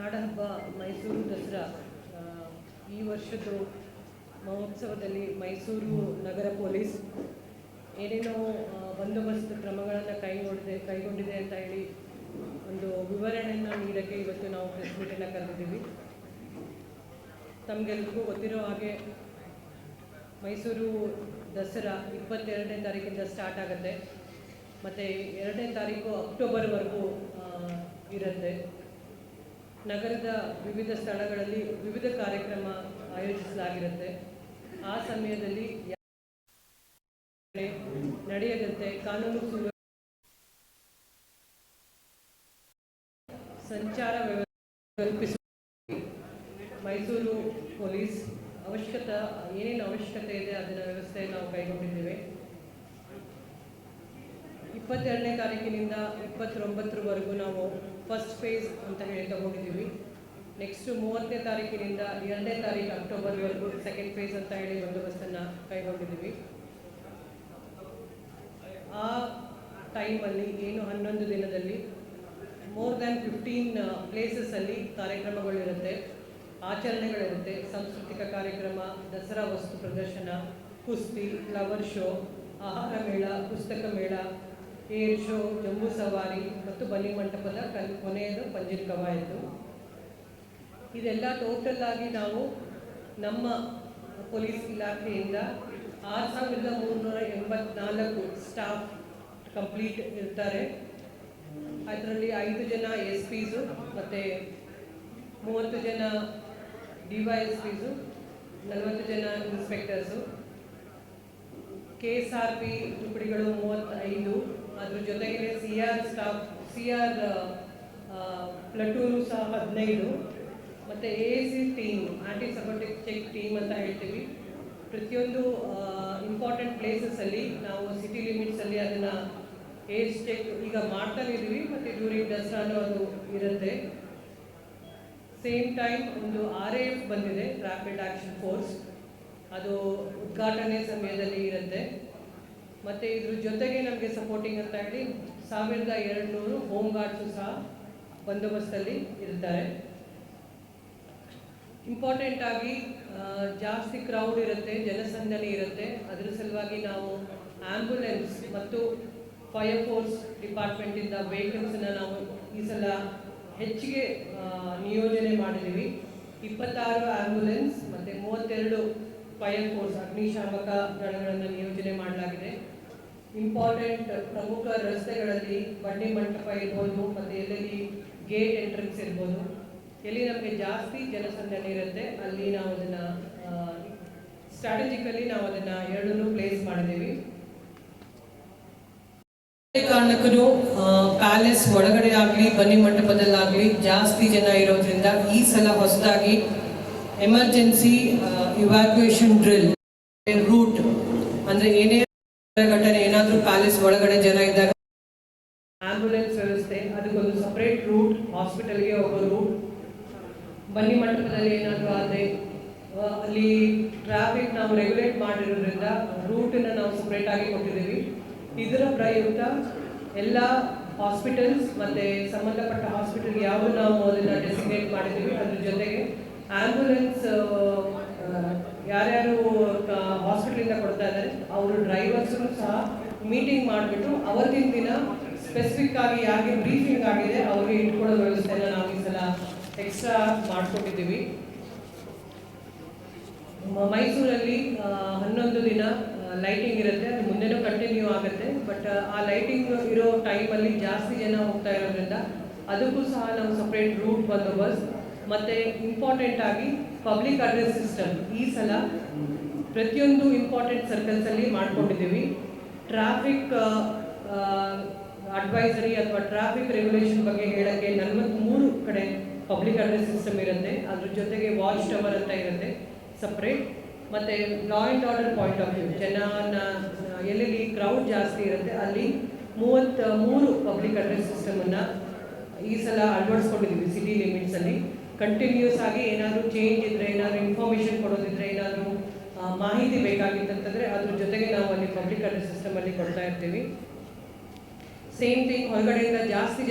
ನಾಡಹಬ್ಬ ಮೈಸೂರು ದಸರಾ ಈ ವರ್ಷದ ಮಹೋತ್ಸವದಲ್ಲಿ ಮೈಸೂರು ನಗರ ಪೊಲೀಸ್ ಏನೇನೋ ಬಂದೋಬಸ್ತ್ ಕ್ರಮಗಳನ್ನು ಕೈಗೊಂಡಿದೆ ಕೈಗೊಂಡಿದೆ ಅಂತ ಹೇಳಿ ಒಂದು ವಿವರಣೆಯನ್ನು ನೀಡೋಕ್ಕೆ ಇವತ್ತು ನಾವು ಪ್ರೆಸ್ ಮೀಟನ್ನು ಕರೆದಿದ್ದೀವಿ. ತಮಗೆಲ್ರಿಗೂ ಗೊತ್ತಿರೋ ಹಾಗೆ ಮೈಸೂರು ದಸರಾ ಇಪ್ಪತ್ತೆರಡನೇ ತಾರೀಕಿಂದ ಸ್ಟಾರ್ಟ್ ಆಗುತ್ತೆ. ಮತ್ತು ಎರಡನೇ ತಾರೀಕು ಅಕ್ಟೋಬರ್ವರೆಗೂ ಇರುತ್ತೆ. ನಗರದ ವಿವಿಧ ಸ್ಥಳಗಳಲ್ಲಿ ವಿವಿಧ ಕಾರ್ಯಕ್ರಮ ಆಯೋಜಿಸಲಾಗಿರುತ್ತೆ. ಆ ಸಮಯದಲ್ಲಿ ನಡೆಯದಂತೆ ಕಾನೂನು ಸಂಚಾರ ವ್ಯವಸ್ಥೆ ಕಲ್ಪಿಸುವ ಮೈಸೂರು ಪೊಲೀಸ್ ಅವಶ್ಯಕತೆ, ಏನೇನು ಅವಶ್ಯಕತೆ ಇದೆ ಅದರ ವ್ಯವಸ್ಥೆ ನಾವು ಕೈಗೊಂಡಿದ್ದೇವೆ. ಇಪ್ಪತ್ತೆರಡನೇ ತಾರೀಕಿನಿಂದ ಇಪ್ಪತ್ತೊಂಬತ್ತರವರೆಗೂ ನಾವು ಫಸ್ಟ್ ಫೇಸ್ ಅಂತ ಹೇಳಿ ತಗೊಂಡಿದ್ದೀವಿ ನೆಕ್ಸ್ಟ್ ಮೂವತ್ತನೇ ತಾರೀಕಿನಿಂದ ಎರಡನೇ ತಾರೀಕು ಅಕ್ಟೋಬರ್ವರೆಗೂ ಸೆಕೆಂಡ್ ಫೇಸ್ ಅಂತ ಹೇಳಿ ಬಂದೋಬಸ್ತನ್ನು ಕೈಗೊಂಡಿದ್ದೀವಿ. ಆ ಟೈಮಲ್ಲಿ ಏನು ಹನ್ನೊಂದು ದಿನದಲ್ಲಿ ಮೋರ್ ದ್ಯಾನ್ ಫಿಫ್ಟೀನ್ ಪ್ಲೇಸಸ್ಸಲ್ಲಿ ಕಾರ್ಯಕ್ರಮಗಳಿರುತ್ತೆ, ಆಚರಣೆಗಳಿರುತ್ತೆ, ಸಾಂಸ್ಕೃತಿಕ ಕಾರ್ಯಕ್ರಮ, ದಸರಾ ವಸ್ತು ಪ್ರದರ್ಶನ, ಕುಸ್ತಿ ಫ್ಲವರ್ ಶೋ ಆಹಾರ ಮೇಳ, ಪುಸ್ತಕ ಮೇಳ ಏರ್ ಶೋ ಜಂಬೂ ಸವಾರಿ, ಮತ್ತು ಬಲಿ ಮಂಟಪದ ಕಲ್, ಕೊನೆಯದು ಪಂಜಿನ ಕವಾಯತು ಇದೆಲ್ಲ ಟೋಟಲ್ ಆಗಿ ನಾವು ನಮ್ಮ ಪೊಲೀಸ್ ಇಲಾಖೆಯಿಂದ ಆರು ಸಾವಿರದ ಮೂರುನೂರ ಎಂಬತ್ನಾಲ್ಕು ಸ್ಟಾಫ್ ಕಂಪ್ಲೀಟ್ ಇರ್ತಾರೆ. ಅದರಲ್ಲಿ ಐದು ಜನ ಎಸ್ ಪಿಸು ಮತ್ತು ಮೂವತ್ತು ಜನ ಡಿ ವೈ ಎಸ್ ಪಿಸು ನಲವತ್ತು ಜನ inspectors K S R P ತುಕಡಿಗಳು ಮೂವತ್ತೈದು. ಅದ್ರ ಜೊತೆಗೆ C R staff C R platoon ಸಹ ಹದಿನೈದು. ಮತ್ತು A C team, anti sabotage check team ಅಂತ ಹೇಳ್ತೀವಿ. ಪ್ರತಿಯೊಂದು ಇಂಪಾರ್ಟೆಂಟ್ ಪ್ಲೇಸಸ್ಸಲ್ಲಿ ನಾವು ಸಿಟಿ ಲಿಮಿಟ್ಸಲ್ಲಿ ಅದನ್ನು ಏಜ್ ಚೆಕ್ ಈಗ ಮಾಡ್ತಾನೆ ಇದ್ದೀವಿ, ಮತ್ತು ಡ್ಯೂರಿಂಗ್ ದಸರಾನು ಅದು ಇರುತ್ತೆ. ಸೇಮ್ ಟೈಮ್ ಒಂದು ಆರ್ ಎ ಎಫ್ ಬಂದಿದೆ ರ್ಯಾಪಿಡ್ ಆ್ಯಕ್ಷನ್ ಫೋರ್ಸ್ ಅದು ಉದ್ಘಾಟನೆ ಸಮಯದಲ್ಲಿ ಇರುತ್ತೆ. ಮತ್ತು ಇದ್ರ ಜೊತೆಗೆ ನಮಗೆ ಸಪೋರ್ಟಿಂಗ್ ಅಂತ ಹೇಳಿ ಸಾವಿರದ ಎರಡು ನೂರು ಹೋಮ್ ಗಾರ್ಡ್ಸು ಸಹ ಬಂದೋಬಸ್ತಲ್ಲಿ ಇರ್ತಾರೆ. ಇಂಪಾರ್ಟೆಂಟ್ ಆಗಿ ಜಾಸ್ತಿ ಕ್ರೌಡ್ ಇರುತ್ತೆ, ಜನಸಂದಣಿ ಇರುತ್ತೆ. ಅದರ ಸಲುವಾಗಿ ನಾವು ಆಂಬ್ಯುಲೆನ್ಸ್ ಮತ್ತು ಫೈರ್ ಫೋರ್ಸ್ ಡಿಪಾರ್ಟ್ಮೆಂಟಿಂದ ವೆಹಿಕಲ್ಸನ್ನು ನಾವು ಈ ಸಲ ಹೆಚ್ಚಿಗೆ ನಿಯೋಜನೆ ಮಾಡಿದ್ದೀವಿ. ಇಪ್ಪತ್ತಾರು ಆಂಬ್ಯುಲೆನ್ಸ್ ಮತ್ತು ಮೂವತ್ತೆರಡು ಫೈರ್ ಫೋರ್ಸ್, ಅಗ್ನಿಶಾಮಕ ದಳಗಳನ್ನು ನಿಯೋಜನೆ ಮಾಡಲಾಗಿದೆ. ಇಂಪಾರ್ಟೆಂಟ್ ಪ್ರಮುಖ ರಸ್ತೆಗಳಲ್ಲಿ ಬಂಡಿ ಮಂಟಪ ಇರ್ಬೋದು, ಮತ್ತು ಎಲ್ಲೆಲ್ಲಿ ಗೇಟ್ ಎಂಟ್ರೆನ್ಸ್ ಇರ್ಬೋದು. ಎಲ್ಲಿ ನಮಗೆ ಜಾಸ್ತಿ ಜನಸಂದಣಿ ಇರುತ್ತೆ, ಅಲ್ಲಿ ನಾವು ಅದನ್ನು ಸ್ಟ್ರಾಟಜಿಕಲಿ ನಾವು ಅದನ್ನು ಎರಡನ್ನೂ ಪ್ಲೇಸ್ ಮಾಡಿದ್ದೀವಿ. ಕಾರಣಕ್ಕೂ ಪ್ಯಾಲೇಸ್ ಒಳಗಡೆ ಆಗಲಿ ಬನ್ನಿ ಮಂಟಪದಲ್ಲಾಗಲಿ ಜಾಸ್ತಿ ಜನ ಇರೋದ್ರಿಂದ ಈ ಸಲ ಹೊಸದಾಗಿ ಎಮರ್ಜೆನ್ಸಿ ಇವ್ಯಾಕ್ಯುಯೇಷನ್ ಡ್ರಿಲ್ ರೂಟ್ ಅಂದರೆ ಏನೇ ಘಟನೆ, ಏನಾದರೂ ಪ್ಯಾಲೇಸ್ ಒಳಗಡೆ ಜನ ಇದ್ದಾಗ ಆಂಬ್ಯುಲೆನ್ಸ್ ವ್ಯವಸ್ಥೆ, ಅದಕ್ಕೊಂದು ಸಪ್ರೇಟ್ ರೂಟ್ ಹಾಸ್ಪಿಟಲ್ಗೆ ಒಬ್ಬ ರೂಟ್ ಬನ್ನಿ ಮಂಟಪದಲ್ಲಿ ಏನಾದರೂ ಆದರೆ ಅಲ್ಲಿ ಟ್ರಾಫಿಕ್ ನಾವು ರೆಗ್ಯುಲೇಟ್ ಮಾಡಿರೋದ್ರಿಂದ ರೂಟನ್ನು ನಾವು ಸಪ್ರೇಟ್ ಆಗಿ ಕೊಟ್ಟಿದ್ದೀವಿ. ಇದರ ಪ್ರಯುಕ್ತ ಎಲ್ಲ ಹಾಸ್ಪಿಟಲ್ಸ್ ಮತ್ತು ಸಂಬಂಧಪಟ್ಟ ಹಾಸ್ಪಿಟಲ್ ಯಾವುದು ನಾವು ಅದನ್ನು ಡೆಸಿಗ್ನೇಟ್ ಮಾಡಿದ್ದೀವಿ, ಅದ್ರ ಜೊತೆಗೆ ಆ್ಯಂಬುಲೆನ್ಸ್ ಯಾರ್ಯಾರು ಹಾಸ್ಪಿಟ್ಲಿಂದ ಕೊಡ್ತಾ ಇದ್ದಾರೆ, ಅವರು ಡ್ರೈವರ್ಸ್ನು ಸಹ ಮೀಟಿಂಗ್ ಮಾಡಿಬಿಟ್ಟು ಅವತ್ತಿನ ದಿನ ಸ್ಪೆಸಿಫಿಕ್ ಆಗಿ ಯಾರಿಗೆ ಬ್ರೀಫಿಂಗ್ ಆಗಿದೆ, ಅವ್ರಿಗೆ ಇಟ್ಕೊಳ್ಳೋ ವ್ಯವಸ್ಥೆನ ನಾವು ಈ ಸಲ ಎಕ್ಸ್ಟ್ರಾ ಮಾಡ್ಕೊಂಡಿದ್ದೀವಿ ಮ- ಮೈಸೂರಲ್ಲಿ ಹನ್ನೊಂದು ದಿನ ಲೈಟಿಂಗ್ ಇರುತ್ತೆ, ಅದು ಮುಂದೆನೂ ಕಂಟಿನ್ಯೂ ಆಗುತ್ತೆ ಬಟ್ ಆ ಲೈಟಿಂಗ್ ಇರೋ ಟೈಮಲ್ಲಿ ಜಾಸ್ತಿ ಜನ ಹೋಗ್ತಾ ಇರೋದ್ರಿಂದ ಅದಕ್ಕೂ ಸಹ ನಾವು ಸಪ್ರೇಟ್ ರೂಟ್ ಬಂದೋಬಸ್ತ್. ಮತ್ತು ಇಂಪಾರ್ಟೆಂಟ್ ಆಗಿ ಪಬ್ಲಿಕ್ ಅಡ್ರೆಸ್ ಸಿಸ್ಟಮ್ ಈ ಸಲ ಪ್ರತಿಯೊಂದು ಇಂಪಾರ್ಟೆಂಟ್ ಸರ್ಕಲ್ಸಲ್ಲಿ ಮಾಡ್ಕೊಂಡಿದ್ದೀವಿ. ಟ್ರಾಫಿಕ್ ಅಡ್ವೈಸರಿ ಅಥವಾ ಟ್ರಾಫಿಕ್ ರೆಗ್ಯುಲೇಷನ್ ಬಗ್ಗೆ ಹೇಳೋಕ್ಕೆ ನಲವತ್ತ್ಮೂರು ಕಡೆ ಪಬ್ಲಿಕ್ ಅಡ್ರೆಸ್ ಸಿಸ್ಟಮ್ ಇರುತ್ತೆ. ಅದ್ರ ಜೊತೆಗೆ ವಾಚ್ ಟವರ್ ಅಂತ ಇರುತ್ತೆ ಸಪ್ರೇಟ್ ಮತ್ತು law and order point of view ಜನನ ಎಲ್ಲೆಲ್ಲಿ ಕ್ರೌಡ್ ಜಾಸ್ತಿ ಇರುತ್ತೆ, ಅಲ್ಲಿ ಮೂವತ್ತ ಮೂರು ಪಬ್ಲಿಕ್ ಅಡ್ರೆಸ್ ಸಿಸ್ಟಮನ್ನು ಈ ಸಲ ಅಳವಡಿಸ್ಕೊಂಡಿದ್ದೀವಿ ಸಿಟಿ ಲಿಮಿಟ್ಸಲ್ಲಿ ಕಂಟಿನ್ಯೂಸ್ ಆಗಿ ಏನಾದರೂ ಚೇಂಜ್ ಇದ್ರೆ, ಏನಾದರೂ ಇನ್ಫಾರ್ಮೇಷನ್ ಕೊಡೋದಿದ್ರೆ, ಏನಾದರೂ ಮಾಹಿತಿ ಬೇಕಾಗಿತ್ತಂತಂದರೆ ಅದ್ರ ಜೊತೆಗೆ ನಾವು ಅಲ್ಲಿ ಪಬ್ಲಿಕ್ ಅಡ್ರೆಸ್ ಸಿಸ್ಟಮಲ್ಲಿ ಕೊಡ್ತಾ ಇರ್ತೀವಿ. ಸೇಮ್ ಥಿಂಗ್ ಹೊರಗಡೆಯಿಂದ ಜಾಸ್ತಿ